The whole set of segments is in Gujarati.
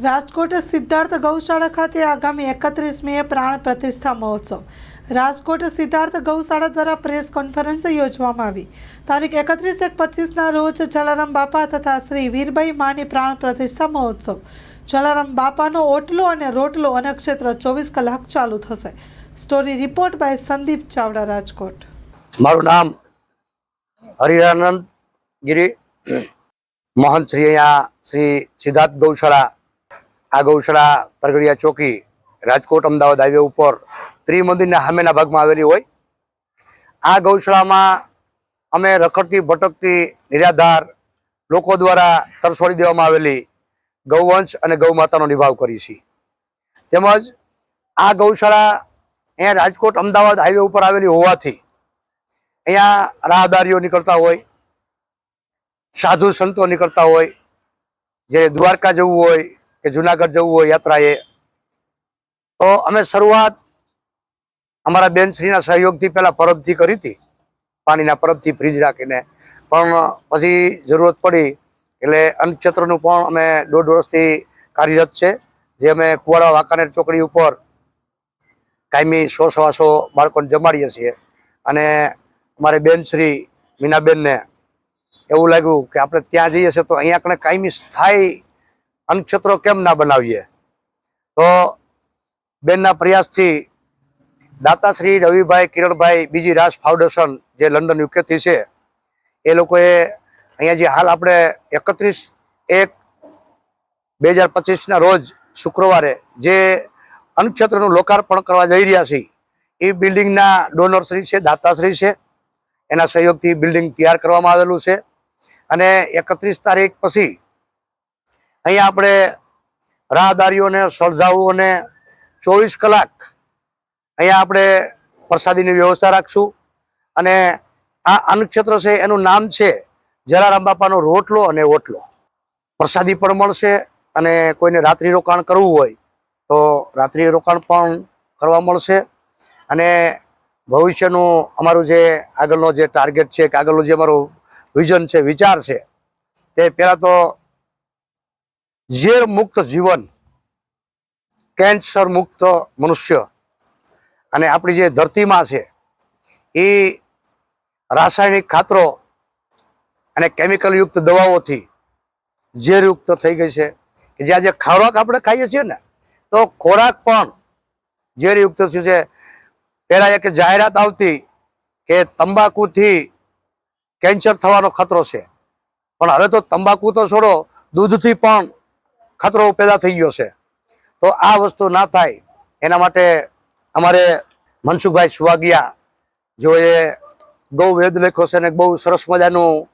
રાજકોટ સિદ્ધાર્થ ગૌશાળા ખાતે આગામી એકત્રીસ મે પ્રાણ પ્રતિષ્ઠા મહોત્સવ. રાજકોટ સિદ્ધાર્થ ગૌશાળા દ્વારા પ્રેસ કોન્ફરન્સ યોજવામાં આવી. તારીખ એકત્રીસ એક પચીસના રોજ જલારામ બાપા તથા શ્રી વીરભાઈ માની પ્રાણ પ્રતિષ્ઠા મહોત્સવ. જલારામ બાપાનો ઓટલો અને રોટલો અને ક્ષેત્ર ચોવીસ કલાક ચાલુ થશે. Story report by Sandeep Chavda, Rajkot. મારું નામ હરિરાનંદ ગિરી. મહંત શ્રી અહીંયા શ્રી સિદ્ધાર્થ ગૌશાળા આ ગૌશાળા તરગડિયા ચોકી રાજકોટ અમદાવાદ હાઈવે ઉપર ત્રિમંદિરના સામેના ભાગમાં આવેલી હોય. આ ગૌશાળામાં અમે રખડતી, ભટકતી, નિરાધાર લોકો દ્વારા તરસોડી દેવામાં આવેલી ગૌવંશ અને ગૌમાતાનો નિભાવ કરીએ છીએ. તેમજ આ ગૌશાળા અહીંયા રાજકોટ અમદાવાદ હાઈવે ઉપર આવેલી હોવાથી અહીંયા રાહદારીઓ નીકળતા હોય, સાધુ સંતો નીકળતા હોય, જે દ્વારકા જવું હોય કે જુનાગઢ જવું હોય યાત્રાએ. તો અમે શરૂઆત અમારા બેનશ્રીના સહયોગથી પહેલાં પરબથી કરી હતી. પાણીના પરબથી ફ્રીજ રાખીને. પણ પછી જરૂરત પડી એટલે અન્નક્ષેત્રનું પણ અમે દોઢ વર્ષથી કાર્યરત છે. જે અમે કુવાડા, વાંકાનેર ચોકડી ઉપર કાયમી સો સવા સો બાળકોને જમાડીએ છીએ. અને અમારે બેનશ્રી મીનાબેનને એવું લાગ્યું કે આપણે ત્યાં જઈએ છીએ તો અહીંયા કણે કાયમી સ્થાયી અન્નક્ષેત્રો કેમ ના બનાવીએ? તો બેનના પ્રયાસથી દાતાશ્રી રવિભાઈ કિરણભાઈ બીજી રાસ ફાઉન્ડેશન જે લંડન યુકેથી છે, એ લોકોએ અહીંયા જે હાલ આપણે એકત્રીસ એક બે હજાર પચીસના રોજ શુક્રવારે જે અન્નક્ષેત્રનું લોકાર્પણ કરવા જઈ રહ્યા છીએ, એ બિલ્ડિંગના ડોનરશ્રી છે, દાતાશ્રી છે. એના સહયોગથી બિલ્ડિંગ તૈયાર કરવામાં આવેલું છે. અને એકત્રીસ તારીખ પછી અહીંયા આપણે રાહદારીઓને શ્રદ્ધાળુઓને ચોવીસ કલાક અહીંયા આપણે પ્રસાદીની વ્યવસ્થા રાખશું. અને આ અન્નક્ષેત્ર છે, એનું નામ છે જલારામ બાપાનો રોટલો અને ઓટલો. પ્રસાદી પણ મળશે અને કોઈને રાત્રિ રોકાણ કરવું હોય તો રાત્રિ રોકાણ પણ કરવા મળશે. અને ભવિષ્યનું અમારું જે આગળનો જે ટાર્ગેટ છે, કે આગળનું જે અમારું વિઝન છે, વિચાર છે, તે પહેલાં તો ઝેર મુક્ત જીવન, કેન્સર મુક્ત મનુષ્ય અને આપણી જે ધરતીમાં છે, એ રાસાયણિક ખાતરો અને કેમિકલયુક્ત દવાઓથી ઝેરયુક્ત થઈ ગઈ છે. કે જે ખોરાક આપણે ખાઈએ છીએ ને, તો ખોરાક પણ ઝેરયુક્ત થયું છે. પહેલાં એક જાહેરાત આવતી કે તંબાકુથી કેન્સર થવાનો ખતરો છે. પણ હવે તો તંબાકુ તો છોડો, દૂધથી પણ ખતરો પેદા થઈ ગયો છે. તો આ વસ્તુ ના થાય, એના માટે અમારે મનસુખભાઈ સુવાગિયા, જો એ ગૌ વેદ લેખો છે અને બહુ સરસ મજાનું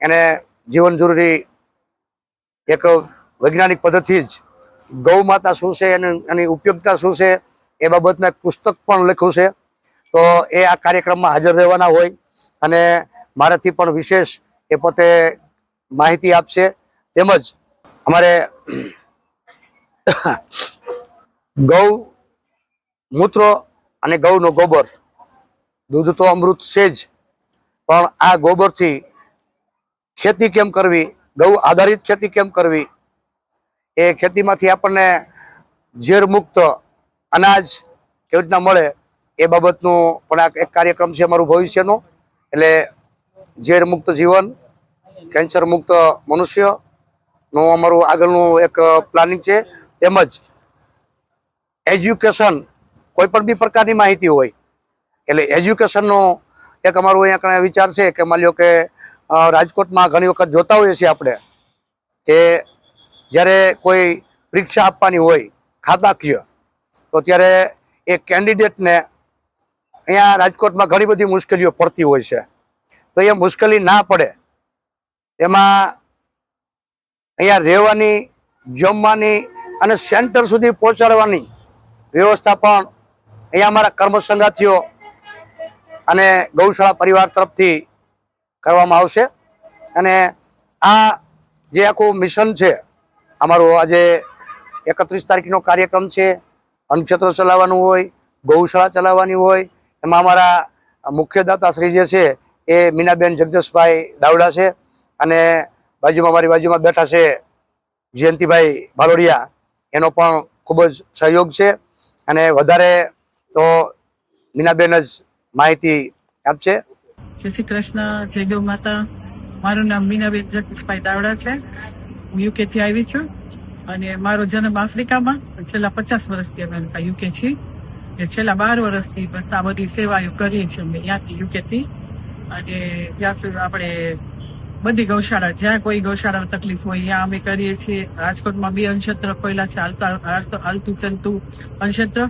એને જીવન જરૂરી એક વૈજ્ઞાનિક પદ્ધતિ જ, ગૌ માતા શું છે એની એની ઉપયોગિતા શું છે, એ બાબતના પુસ્તક પણ લખ્યું છે. તો એ આ કાર્યક્રમમાં હાજર રહેવાના હોય અને મારાથી પણ વિશેષ એ પોતે માહિતી આપશે. તેમજ અમારે ગૌ મૂત્ર અને ગૌનો ગોબર. દૂધ તો અમૃત છે જ. પણ આ ગોબરથી ખેતી કેમ કરવી? ગૌ આધારિત ખેતી કેમ કરવી? એ ખેતીમાંથી આપણને ઝેરમુક્ત અનાજ કેવી રીતના મળે એ બાબતનું પણ આ એક કાર્યક્રમ છે અમારું ભવિષ્યનો. એટલે ઝેરમુક્ત જીવન, કેન્સર મુક્ત મનુષ્યનું અમારું આગળનું એક પ્લાનિંગ છે. તેમજ એજ્યુકેશન કોઈ પણ બી પ્રકારની માહિતી હોય, એટલે એજ્યુકેશનનો એક અમારું અહીંયા કણે વિચાર છે કે માની લો કે રાજકોટમાં ઘણી વખત જોતા હોઈએ છીએ આપણે કે જ્યારે કોઈ પરીક્ષા આપવાની હોય, ખાતાકીય, તો ત્યારે એ કેન્ડિડેટને અહીંયા રાજકોટમાં ઘણી બધી મુશ્કેલીઓ પડતી હોય છે. તો એ મુશ્કેલી ના પડે, એમાં અહીંયા રહેવાની, જમવાની અને સેન્ટર સુધી પહોંચાડવાની વ્યવસ્થા પણ અહીંયા અમારા કર્મસંગાથીઓ અને ગૌશાળા પરિવાર તરફથી કરવામાં આવશે. અને આ જે આખું મિશન છે, અમારું આજે એકત્રીસ તારીખનો કાર્યક્રમ છે. અન્નક્ષેત્ર ચલાવવાનું હોય, ગૌશાળા ચલાવવાની હોય, એમાં અમારા મુખ્ય દાતાશ્રી જે છે એ મીનાબેન જગદીશભાઈ દાવડા છે. અને બાજુમાં મારી બાજુમાં બેઠા છે જયંતિભાઈ ભાલોડિયા. એનો પણ ખૂબ જ સહયોગ છે અને વધારે તો મીનાબેન જ માહિતી આપશે. જય શ્રી કૃષ્ણ, જય ગૌ માતા. મારું નામ મીનાબેન જગદીશભાઈ દાવડા છે. હું યુકે થી આવી છું અને મારો જન્મ આફ્રિકામાં છેલ્લા પચાસ વર્ષથી અમે યુકે છીએ. છેલ્લા બાર વર્ષથી બસ આ બધી સેવાઓ કરીએ છીએ અમે ત્યાંથી યુકે થી. અને ત્યાં સુધી આપણે બધી ગૌશાળા, જ્યાં કોઈ ગૌશાળા તકલીફ હોય, ત્યાં અમે કરીએ છીએ. રાજકોટમાં બે અંશત્ર ખોયલા છે હાલતા હાલતું ચાલતું અંશત્ર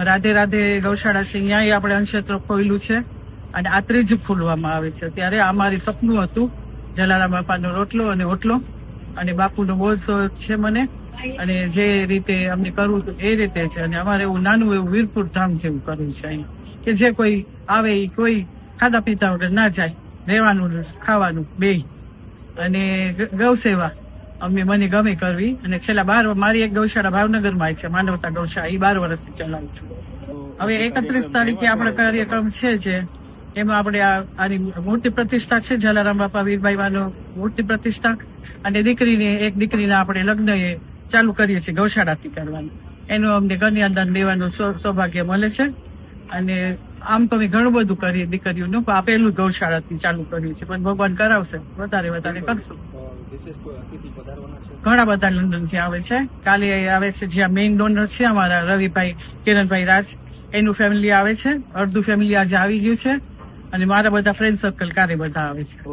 રાધે રાધે ગૌશાળા છે, ત્યાંય આપણે અંશત્ર ખોયલું છે. અને આ ત્રીજું ખોલવામાં આવે છે. ત્યારે આ મારી સપનું હતું, જલારામ બાપાનો રોટલો અને ઓટલો. અને બાપુનો બહુ છે મને. અને જે રીતે અમને કરવું હતું એ રીતે છે અને અમારે એવું નાનું એવું વીરપુર ધામ જેવું કરવું છે અહીં કે જે કોઈ આવે એ કોઈ ખાધા પીતા વગર ના જાય. રહેવાનું, ખાવાનું બે અને ગૌસેવા. અમે, મને ગમે કરવી. અને છેલ્લા બાર મારી એક ગૌશાળા ભાવનગરમાં છે માનવતા ગૌશાળા. એ બાર વર્ષથી ચલાવું છું. હવે એકત્રીસ તારીખે આપણો કાર્યક્રમ છે જે, એમાં આપણે આની મૂર્તિ પ્રતિષ્ઠા છે, જલારામ બાપા વીરબાઈવાનો મૂર્તિ પ્રતિષ્ઠા. અને દીકરીને, એક દીકરીના આપણે લગ્ન એ ચાલુ કરીએ છીએ ગૌશાળાથી કરવાનું. એનું અમને કન્યાદાન લેવાનું સૌભાગ્ય મળે છે. અને આમ તો મેં ઘણું બધું કરીએ, દીકરીઓનું. આ ગૌશાળાથી ચાલુ કર્યું છે. પણ ભગવાન કરાવશે. વધારે વધારે કરશું. ઘણા બધા લંડનથી આવે છે. કાલે આવે છે જ્યાં મેઇન ડોનર છે અમારા રવિભાઈ કિરણભાઈ રાજ. એનું ફેમિલી આવે છે. અડધું ફેમિલી આજે આવી ગયું છે. અને મારા બધા ફ્રેન્ડ સર્કલ કારે બધા આવે છે.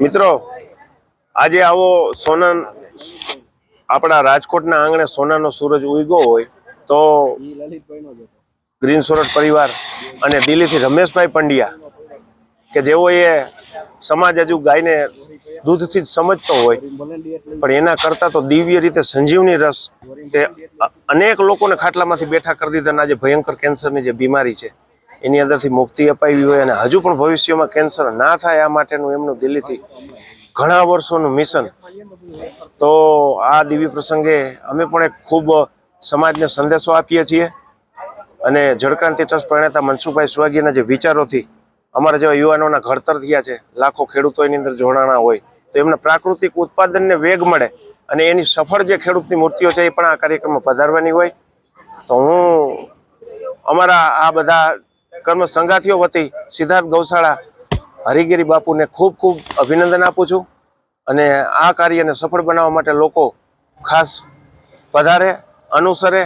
મિત્રો, આજે આવો સોના આપણા રાજકોટના આંગણે સોનાનો સૂરજ ઉગ્યો હોય તો ગ્રીન સોરઠ પરિવાર અને દિલ્હીથી રમેશભાઈ પંડ્યા, કે જેઓ એ સમાજ હજુ ગાયને દૂધથી જ સમજતો હોય, પણ એના કરતાં તો દિવ્ય રીતે સંજીવની રસ કે અનેક લોકોને ખાટલામાંથી બેઠા કરી દીધા આજે ભયંકર કેન્સરની જે બીમારી છે, એની અંદરથી મુક્તિ અપાવી હોય અને હજુ પણ ભવિષ્યમાં કેન્સર ના થાય આ માટેનું એમનું દિલ્હીથી ઘણા વર્ષોનું મિશન. તો આ દિવ્ય પ્રસંગે અમે પણ એક ખૂબ સમાજને સંદેશો આપીએ છીએ. અને જળક્રાંતિ ટ્રસ્ટ પ્રણેતા મનસુખભાઈ સુવાગીના જે વિચારોથી અમારા જેવા યુવાનોના ઘડતર થયા છે, લાખો ખેડૂતો એની અંદર જોડાણા હોય, તો એમના પ્રાકૃતિક ઉત્પાદનને વેગ મળે અને એની સફળ જે ખેડૂતની મૂર્તિઓ છે એ પણ આ કાર્યક્રમમાં પધારવાની હોય. તો હું અમારા આ બધા કર્મ સંગાથીઓ વતી સિદ્ધાર્થ ગૌશાળા, હરિગીરી બાપુને ખૂબ ખૂબ અભિનંદન આપું છું અને આ કાર્યને સફળ બનાવવા માટે લોકો ખાસ પધારે, અનુસરે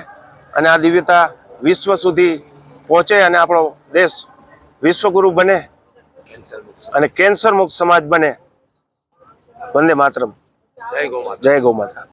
અને આ દિવ્યતા વિશ્વ સુધી પહોંચે અને આપણો દેશ વિશ્વગુરુ બને અને કેન્સર મુક્ત સમાજ બને. વંદે માતરમ. જય ગૌ માતા.